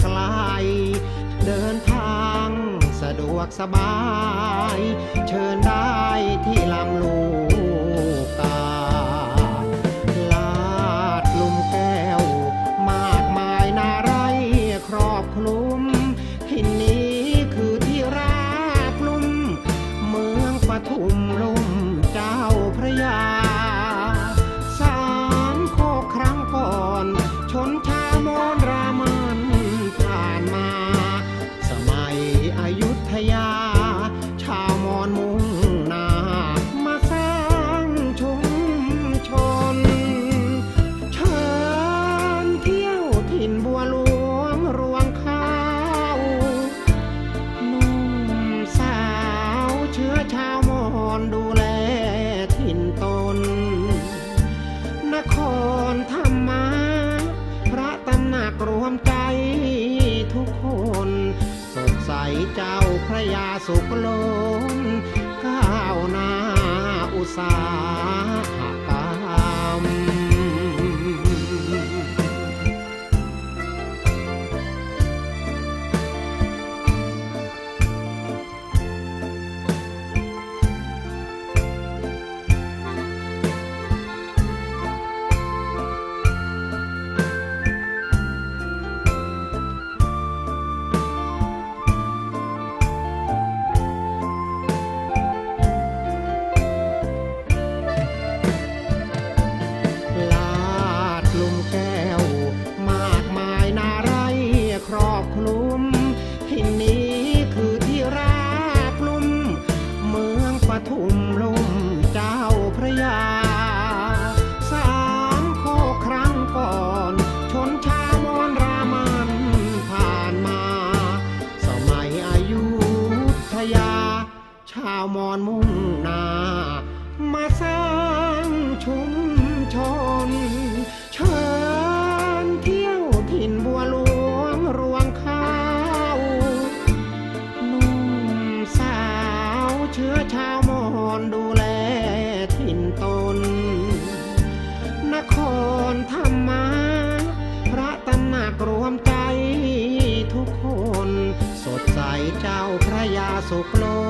ไกล เดินทางสะดวกสบาย เชิญได้ที่ลำลูกกาลาดลุมแก้ว มากมายนาไรครอบครัว เจ้าพระยาสุขลนก้าวหน้าอุตสาหุ่งนา มาสร้างชุมชน เชิญเที่ยวถิ่นบัวหลวงรวงข้าวนุ่มสาวเชื้อชาวมอญดูแลถิ่นตน นครธรรมาพระตำหนักรวมใจทุกคน สดใสเจ้าพระยาสุขล้น